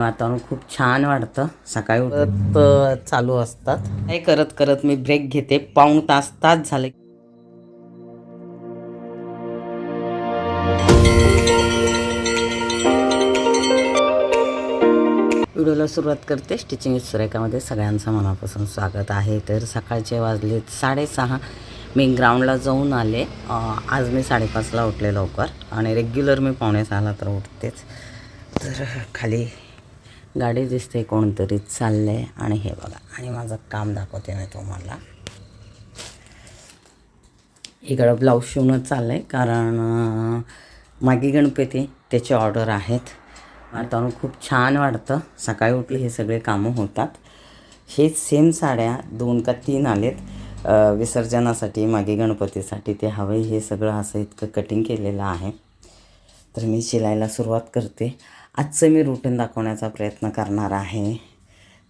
वातावरण खूप छान वाटतं. सकाळी उठत चालू असतात. हे करत करत मी ब्रेक घेते. पाऊण तास तास झाले. व्हिडिओला सुरुवात करते. स्टिचिंग सुरेखामध्ये सगळ्यांचं मनापासून स्वागत आहे. तर सकाळचे वाजले साडेसहा. मी ग्राउंडला जाऊन आले. आज मी साडेपाचला उठले लवकर. आणि रेग्युलर मी पावणे सहाला तर उठतेच. तर खाली गाडी दिसते कोणतरी चाललं आहे आणि हे बघा. आणि माझं काम दाखवते मी तुम्हाला. इकडं ब्लाऊज शिवणं चाललं आहे कारण मागी गणपती त्याचे ऑर्डर आहेत. आता खूप छान वाटतं. सकाळी उठली हे सगळे कामं होतात. हे सेम साड्या दोन का तीन आलेत. विसर्जनासाठी मागे गणपतीसाठी ते हवे हे सगळं असं इतकं कटिंग केलेलं आहे. तर मी शिलायला सुरुवात करते. आजचं मी रुटीन दाखवण्याचा प्रयत्न करणार आहे.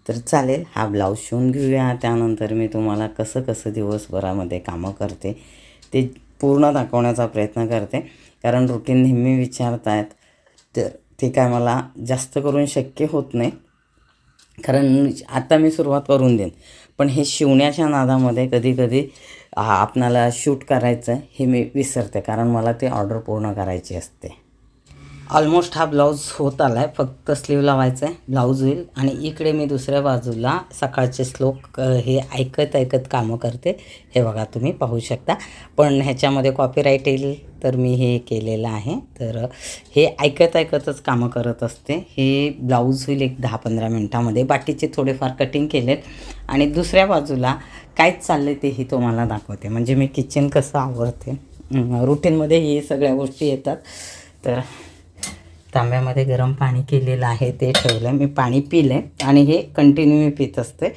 तर चालेल हा ब्लाऊज शिवून घेऊया. त्यानंतर मी तुम्हाला कसं कसं दिवसभरामध्ये कामं करते ते पूर्ण दाखवण्याचा प्रयत्न करते. कारण रुटीन नेहमी विचारतायत तर ते काय मला जास्त करून शक्य होत नाही. कारण आता मी सुरुवात करून देईन. पण हे शिवण्याच्या नादामध्ये कधीकधी आपणाला शूट करायचं हे मी विसरते. कारण मला ते ऑर्डर पूर्ण करायची असते. ऑलमोस्ट हा ब्लाऊज होत आला आहे फक्त स्लीव लावायचा आहे ब्लाऊज होईल. आणि इकडे मी दुसऱ्या बाजूला सकाळचे श्लोक हे ऐकत ऐकत कामं करते. हे बघा तुम्ही पाहू शकता. पण ह्याच्यामध्ये कॉपीराईट येईल तर मी हे केलेलं आहे. तर हे ऐकत ऐकतच कामं करत असते. हे ब्लाऊज होईल एक दहा पंधरा मिनटामध्ये. बाकीचे थोडेफार कटिंग केलेत. आणि दुसऱ्या बाजूला काय चाललं तेही तुम्हाला दाखवते. म्हणजे मी किचन कसं आवडते रुटीनमध्ये हे सगळ्या गोष्टी येतात. तर तांब्यामध्ये गरम पाणी केलेलं आहे ते ठेवलं मी पाणी पिलं आहे आणि हे कंटिन्यू मी पित असते.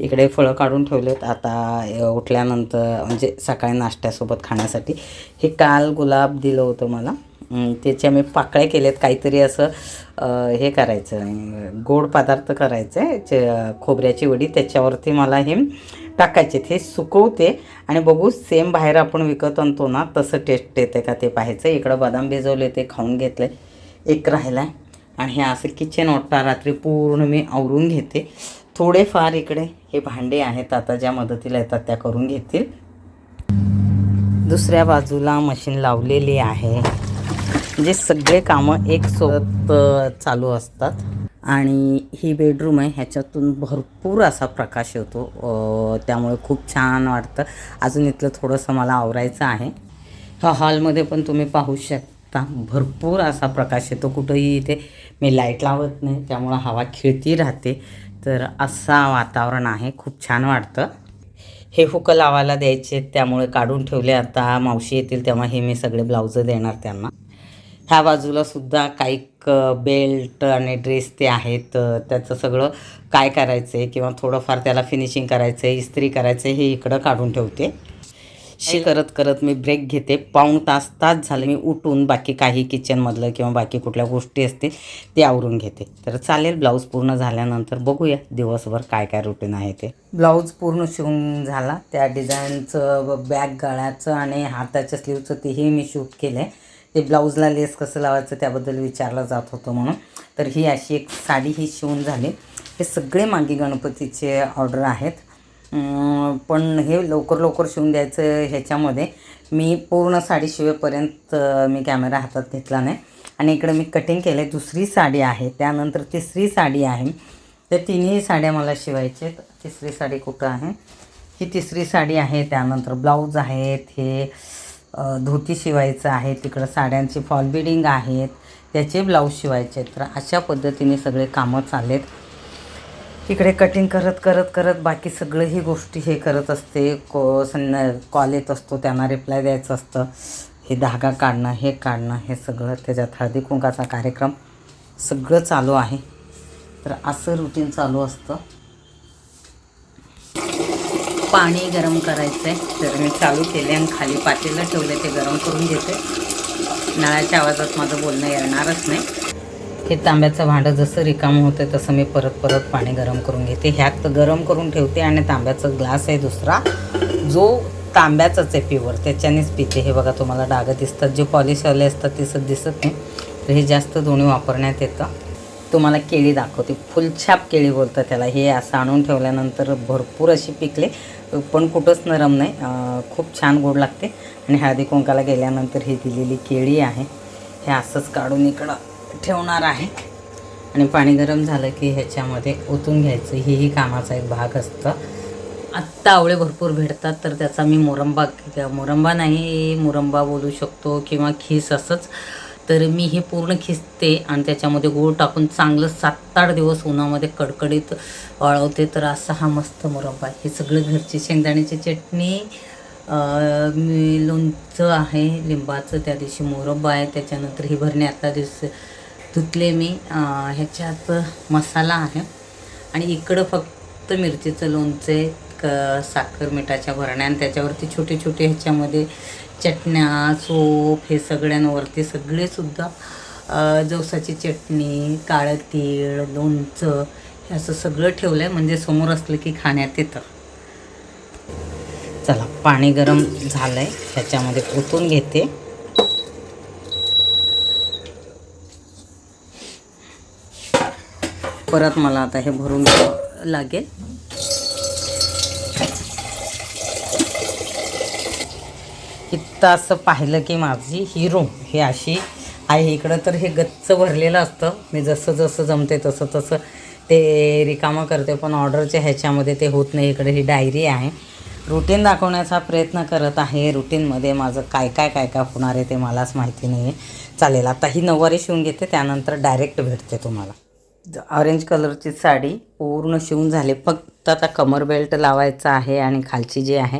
इकडे फळं काढून ठेवलेत. आता उठल्यानंतर म्हणजे सकाळी नाश्त्यासोबत खाण्यासाठी. हे काल गुलाब दिलं होतं मला. त्याच्या मी पाकळ्या केल्यात काहीतरी असं हे करायचं गोड पदार्थ करायचं आहे खोबऱ्याची वडी. त्याच्यावरती मला हे टाकायचे हे सुकवते आणि बघू सेम बाहेर आपण विकत आणतो ना तसं टेस्ट येते का ते पाहायचं. इकडं बदाम भिजवले ते खाऊन घेतले एक राहिला आहे आणि हे असं किचन ओटा रात्री पूर्ण मी आवरून घेते. थोडेफार इकडे हे भांडे आहेत आता ज्या मदतीला येतात त्या करून घेतील. दुसऱ्या बाजूला मशीन लावलेली आहे. जे सगळे कामं एक सोबत चालू असतात. आणि ही बेडरूम आहे ह्याच्यातून भरपूर असा प्रकाश येतो. त्यामुळे खूप छान वाटतं. अजून इथलं थोडंसं मला आवरायचं आहे. ह्या हॉलमध्ये पण तुम्ही पाहू शकता. भरपूर असा प्रकाश येतो. कुठंही इथे मी लाइट लावत नाही त्यामुळं हवा खिळती राहते. तर असा वातावरण आहे. खूप छान वाटतं. हे हुकं लावायला द्यायचे त्यामुळे काढून ठेवले. आता मावशी येतील तेव्हा हे मी सगळे ब्लाउजं देणार त्यांना. ह्या बाजूला सुद्धा काही बेल्ट आणि ड्रेस ते आहेत. त्याचं सगळं काय करायचं आहे किंवा थोडंफार त्याला फिनिशिंग करायचं आहे इस्त्री करायचं आहे हे इकडं काढून ठेवते. शी करत करत मी ब्रेक घेते. पाऊण तास तास झाले मी उठून बाकी काही किचनमधलं किंवा बाकी कुठल्या गोष्टी असतील ते आवरून घेते. तर चालेल ब्लाऊज पूर्ण झाल्यानंतर बघूया दिवसभर काय काय रुटीन आहे ते. ब्लाऊज पूर्ण शिवून झाला. त्या डिझाईनचं बॅग गळ्याचं आणि हाताच्या स्लीवचं तेही मी शूट केलं आहे ते ब्लाऊजला लेस कसं लावायचं त्याबद्दल विचारलं जात होतं म्हणून. तर ही अशी एक साडी ही शिवून झाली. हे सगळे मागे गणपतीचे ऑर्डर आहेत. पण हे लवकर लवकर शिवून द्यायचं ह्याच्यामध्ये. मी पूर्ण साडी शिवेपर्यंत मी कॅमेरा हातात घेतला नाही. आणि इकडे मी कटिंग केले दुसरी साडी आहे. त्यानंतर तिसरी साडी आहे. त्या तिन्ही साड्या मला शिवायचे तिसरी साडी कुठं आहे? ही तिसरी साडी आहे. त्यानंतर ब्लाऊज आहेत. हे धोती शिवायचं आहे. तिकडं साड्यांची फॉल बिडिंग आहेत. त्याचे ब्लाऊज शिवायचे आहेत. तर अशा पद्धतीने सगळे कामं चाललेत. इकडे कटिंग करत करत करत बाकी सगळंही गोष्टी हे करत असते. को संध्या कॉल येत असतो त्यांना रिप्लाय द्यायचं असतं. हे धागा काढणं हे काढणं हे सगळं त्याच्यात हळदी कुंकाचा कार्यक्रम सगळं चालू आहे. तर असं रुटीन चालू असतं. पाणी गरम करायचं आहे तर मी चालू केले आणि खाली पातेलं ठेवलं ते गरम करून घेते. नळाच्या आवाजात माझं बोलणं येणारच नाही. हे तांब्याचं भांडं जसं रिकामं होतं तसं मी परत परत पाणी गरम करून घेते. ह्यात गरम करून ठेवते आणि तांब्याचा ग्लास आहे दुसरा. जो तांब्याचाच आहे प्युअर त्याच्यानेच पिते. हे बघा तुम्हाला डागं दिसतात. जे पॉलिशवाले असतात ते दिसत नाही. तर हे जास्त दोन्ही वापरण्यात येतं. तुम्हाला केळी दाखवते. फुलछाप केळी बोलतात त्याला. हे असं आणून ठेवल्यानंतर भरपूर अशी पिकले. पण कुठंच नरम नाही. खूप छान गोड लागते. आणि हळदी कुंकाला गेल्यानंतर ही दिलेली केळी आहे. हे असंच काढून इकडं. ठेवणार आहे. आणि पाणी गरम झालं की ह्याच्यामध्ये ओतून घ्यायचं. हेही कामाचा एक भाग असतं. आत्ता आवळे भरपूर भेटतात तर त्याचा मी मुरंबा मुरंबा नाही मुरंबा बोलू शकतो किंवा खीस असंच. तर मी हे पूर्ण खिसते आणि त्याच्यामध्ये गोळ टाकून चांगलं सात आठ दिवस उन्हामध्ये कडकडीत वाळवते. तर असा हा मस्त मुरंबा हे सगळं घरची शेंगदाण्याची चटणी मी लोणचं आहे लिंबाचं. त्या दिवशी मुरंबा आहे. त्याच्यानंतर ही भरणी आता दिवस धुतले मी. ह्याच्यात मसाला आहे. आणि इकडं फक्त मिरचीचं लोणचे क साखर मिठाच्या भरण्या आणि त्याच्यावरती छोटे छोटे ह्याच्यामध्ये चटण्या सोप हे सगळ्यांवरती सगळेसुद्धा जवसाची चटणी काळं तीळ लोणचं हे असं सगळं ठेवलं आहे म्हणजे समोर असलं की खाण्यात येतं. चला पाणी गरम झालं आहे ह्याच्यामध्ये ओतून घेते. परत मला आता हे भरून लागेल. इतकं असं पाहिलं की माझी ही रूम ही अशी आहे. इकडं तर हे गच्च भरलेलं असतं. मी जसं जसं जमते तसं तसं ते रिकामं करते पण ऑर्डरच्या ह्याच्यामध्ये ते होत नाही. इकडे ही डायरी आहे. रुटीन दाखवण्याचा प्रयत्न करत आहे. रुटीनमध्ये माझं काय काय काय काय होणार आहे ते मलाच माहिती नाही आहे चालेल आता ही नऊवारी शिवून घेते त्यानंतर डायरेक्ट भेटते तुम्हाला. ऑरेंज कलरची साडी पूर्ण शिवून झाले. फक्त आता कमर बेल्ट लावायचा आहे आणि खालची जी आहे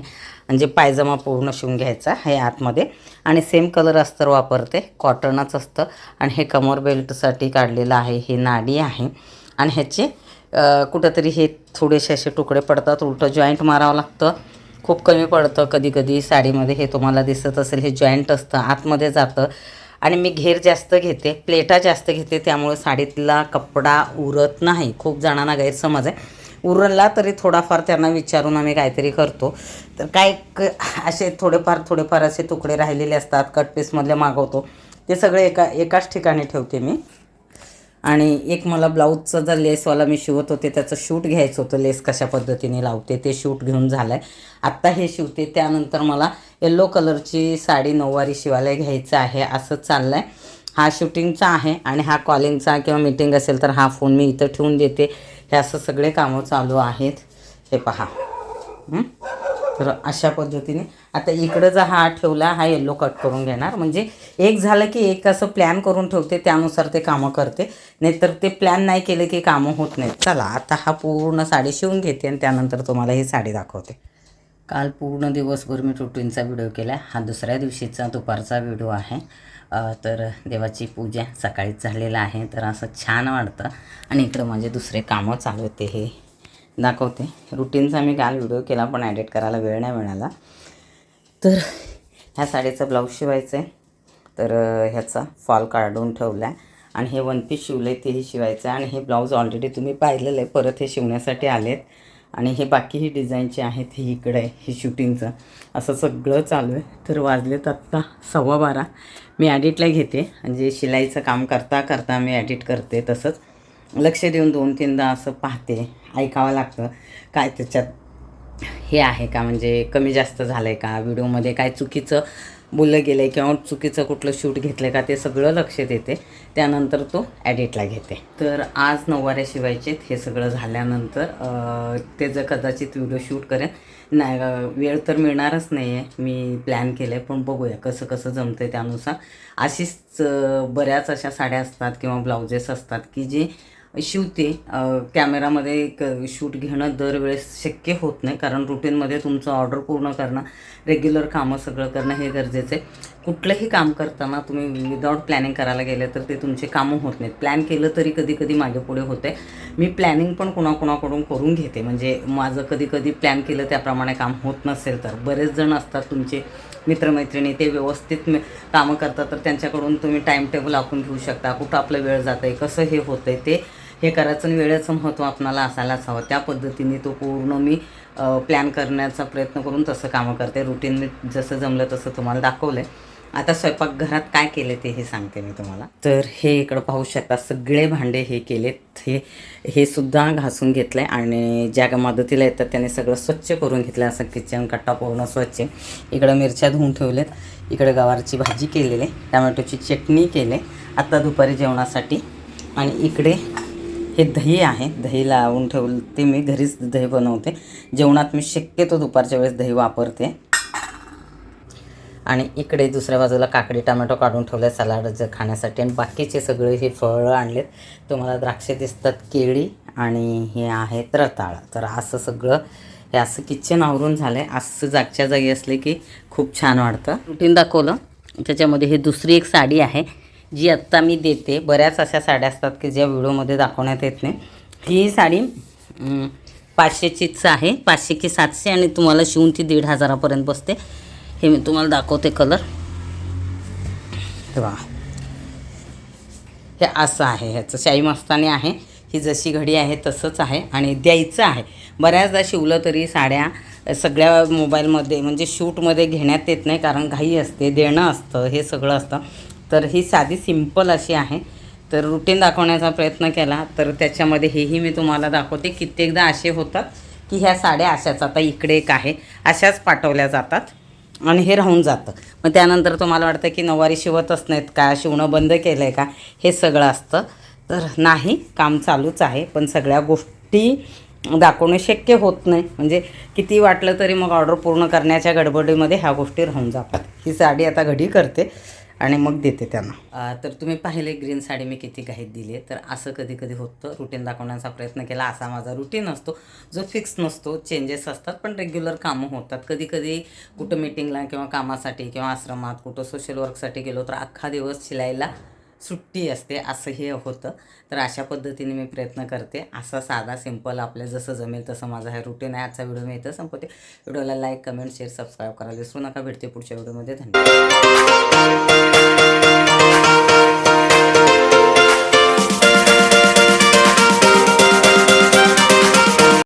म्हणजे पायजमा पूर्ण शिवून घ्यायचा हे आतमध्ये. आणि सेम कलर अस्तर वापरते कॉटनच असतं. आणि हे कमर बेल्टसाठी काढलेलं आहे हे नाडी आहे. आणि ह्याचे कुठंतरी हे थोडेसे असे तुकडे पडतात उलटं जॉईंट मारावं लागतं. खूप कमी पडतं कधी कधी साडीमध्ये हे तुम्हाला दिसत असेल हे जॉईंट असतं आतमध्ये जातं. आणि मी घेर जास्त घेते प्लेटा जास्त घेते त्यामुळे साडीतला कपडा उरत नाही. खूप जणांना गैरसमज आहे. उरला तरी थोडाफार त्यांना विचारून आम्ही काहीतरी करतो. तर काय क असे थोडेफार थोडेफार असे तुकडे राहिलेले असतात कट पीसमधले मागवतो. ते सगळे एका एकाच ठिकाणी ठेवते मी. आणि एक मला ब्लाऊजचा जर लेसवाला मी शिवत होते त्याचं शूट घ्यायचं होतं लेस कशा पद्धतीने लावते ते शूट घेऊन झालं आहे आत्ता हे शिवते त्यानंतर मला येल्लो कलरची साडी नऊवारी शिवायला घ्यायचं आहे असं चाललं आहे हा शूटिंगचा आहे आणि हा कॉलिंगचा किंवा मीटिंग असेल तर हा फोन मी इथं ठेवून देते. हे असं सगळे कामं चालू आहेत. हे पहा. हं? तर अशा पद्धतीने आता इकडं जर हा ठेवला हा येल्लो कट करून घेणार. म्हणजे एक झालं की एक असं प्लॅन करून ठेवते त्यानुसार ते कामं करते. नाहीतर ते प्लॅन नाही केलं की कामं होत नाहीत. चला आता हा पूर्ण साडी शिवून घेते आणि त्यानंतर तुम्हाला ही साडी दाखवते. काल पूर्ण दिवसभर मी टुटींचा व्हिडिओ केला हा दुसऱ्या दिवशीचा दुपारचा व्हिडिओ आहे. तर देवाची पूजा सकाळीच झालेला आहे. तर असं छान वाटतं. आणि इकडं माझे दुसरे कामं चालू होते हे दाखवते. रुटीनचा मी काल व्हिडिओ केला पण ॲडिट करायला वेळ नाही मिळाला. तर ह्या साडीचा ब्लाऊज शिवायचं आहे तर ह्याचा फॉल काढून ठेवला आहे आणि हे वन पीस शिवलं आहे तेही शिवायचं आहे आणि हे ब्लाऊज ऑलरेडी तुम्ही पाहिलेलं आहे परत हे शिवण्यासाठी आलेत. आणि हे बाकीही डिझाईनचे आहेत ही इकडे आहे हे शूटिंगचं असं सगळं चालू आहे. तर वाजलेत आत्ता सव्वा बारा. मी ॲडिटला घेते. म्हणजे शिलाईचं काम करता करता मी ॲडिट करते तसंच. लक्ष देऊन दोन तीनदा असं पाहते. ऐकावं लागतं. काय त्याच्यात हे आहे का? म्हणजे कमी जास्त झालं आहे का? व्हिडिओमध्ये काय चुकीचं बोललं गेलं आहे किंवा चुकीचं कुठलं शूट घेतलं आहे का? ते सगळं लक्ष देते. त्यानंतर तो ॲडिटला घेते. तर आज नऊवाऱ्या शिवायचेत हे सगळं झाल्यानंतर ते त्याचं कदाचित व्हिडिओ शूट करेन. नाही वेळ तर मिळणारच नाही आहे मी प्लॅन केलं आहे पण बघूया कसं कसं जमतं आहे त्यानुसार. अशीच बऱ्याच अशा साड्या असतात किंवा ब्लाउजेस असतात की जे शिवते कॅमेरामध्ये एक शूट घेणं दरवेळेस शक्य होत नाही कारण रुटीनमध्ये तुमचं ऑर्डर पूर्ण करणं रेग्युलर कामं सगळं करणं हे गरजेचं आहे. कुठलंही काम करताना तुम्ही विदाऊट प्लॅनिंग करायला गेलं तर ते तुमचे कामं होत नाहीत. प्लॅन केलं तरी कधी कधी मागे पुढे होते मी प्लॅनिंग पण कोणाकोणाकडून करून घेते. म्हणजे माझं कधी कधी प्लॅन केलं त्याप्रमाणे काम होत नसेल तर. बरेच जण असतात तुमचे मित्रमैत्रिणी ते व्यवस्थित कामं करतात तर त्यांच्याकडून तुम्ही टाईम टेबल आखून घेऊ शकता. कुठं आपलं वेळ जात आहे कसं हे होतं आहे ते हे करायचं आणि वेळेचं महत्त्व आपणाला असायलाच हवं. त्या पद्धतीने तो पूर्ण मी प्लॅन करण्याचा प्रयत्न करून तसं कामं करते. रुटीन मी जसं जमलं तसं तुम्हाला दाखवलं आहे आता स्वयंपाकघरात काय केले ते हे सांगते मी तुम्हाला. तर हे इकडं पाहू शकता सगळे भांडे हे केलेत. हे हे सुद्धा घासून घेतलं आहे आणि ज्या मदतीला येतात त्याने सगळं स्वच्छ करून घेतलं असं किचन कट्टा पूर्ण स्वच्छ इकडं मिरच्या धुवून ठेवलेत. इकडे गवारची भाजी केलेली आहे. टमॅटोची चटणी केले आत्ता दुपारी जेवणासाठी. आणि इकडे हे दही आहे. दही लावून ठेवते मी. घरीच दही बनवते. जेवणात मी शक्यतो दुपारच्या वेळेस दही वापरते. आणि इकडे दुसऱ्या बाजूला काकडी टमॅटो काढून ठेवले सलाड खाण्यासाठी. आणि बाकीचे सगळे हे फळं आणलेत. तुम्हाला द्राक्षे दिसतात केळी आणि हे आहेत रताळ तर असं सगळं हे असं किचन आवरून झालं आहे असं जागच्या जागी असले की खूप छान वाटतं. रुटीन दाखवलं. त्याच्यामध्ये ही दुसरी एक साडी आहे. जी आत्ता मी देते बऱ्याच अशा साड्या असतात की ज्या व्हिडिओमध्ये दाखवण्यात येत नाही. ही साडी पाचशेचीच आहे पाचशे की सातशे आणि तुम्हाला शिवून ती दीड हजारापर्यंत बसते. हे मी तुम्हाला दाखवते कलर हे हे असं आहे ह्याचं शाही मस्तानी आहे. ही जशी घडी आहे तसंच आहे आणि द्यायचं आहे. बऱ्याचदा शिवलं तरी साड्या सगळ्या मोबाईलमध्ये म्हणजे शूटमध्ये घेण्यात येत नाही कारण घाई असते देणं असतं हे सगळं असतं. तर ही साधी सिंपल अशी आहे. तर रुटीन दाखवण्याचा प्रयत्न केला तर त्याच्यामध्ये हेही मी तुम्हाला दाखवते कित्येकदा असे होतात की ह्या साड्या अशाच आता इकडे एक आहे अशाच पाठवल्या जातात आणि हे राहून जातं. मग त्यानंतर तुम्हाला वाटतं की नऊवारी शिवतच नाहीत का शिवणं बंद केलं आहे का हे सगळं असतं. तर नाही काम चालूच आहे पण सगळ्या गोष्टी दाखवणं शक्य होत नाही. म्हणजे किती वाटलं तरी मग ऑर्डर पूर्ण करण्याच्या गडबडीमध्ये ह्या गोष्टी राहून जातात. ही साडी आता घडी करते. आणि मग देते त्यांना. तर तुम्ही पाहिले ग्रीन साडी मी किती घाईत दिली आहे. तर असं कधी कधी होतं. रुटीन दाखवण्याचा प्रयत्न केला. असा माझा रुटीन असतो. जो फिक्स नसतो चेंजेस असतात पण रेग्युलर कामं होतात. कधी कधी कुठं मीटिंगला किंवा कामासाठी किंवा आश्रमात कुठं सोशल वर्कसाठी गेलो तर अख्खा दिवस शिलाईला सुट्टी असते. असं हे होतं. तर अशा पद्धतीने मी प्रयत्न करते. असा साधा सिंपल आपल्या जसं जमेल तसं माझा हे रुटीन आहे. आजचा व्हिडिओ मी इथं संपवते. व्हिडिओला लाईक कमेंट शेअर सबस्क्राईब करायला विसरू नका. भेटते पुढच्या व्हिडिओमध्ये धन्यवाद.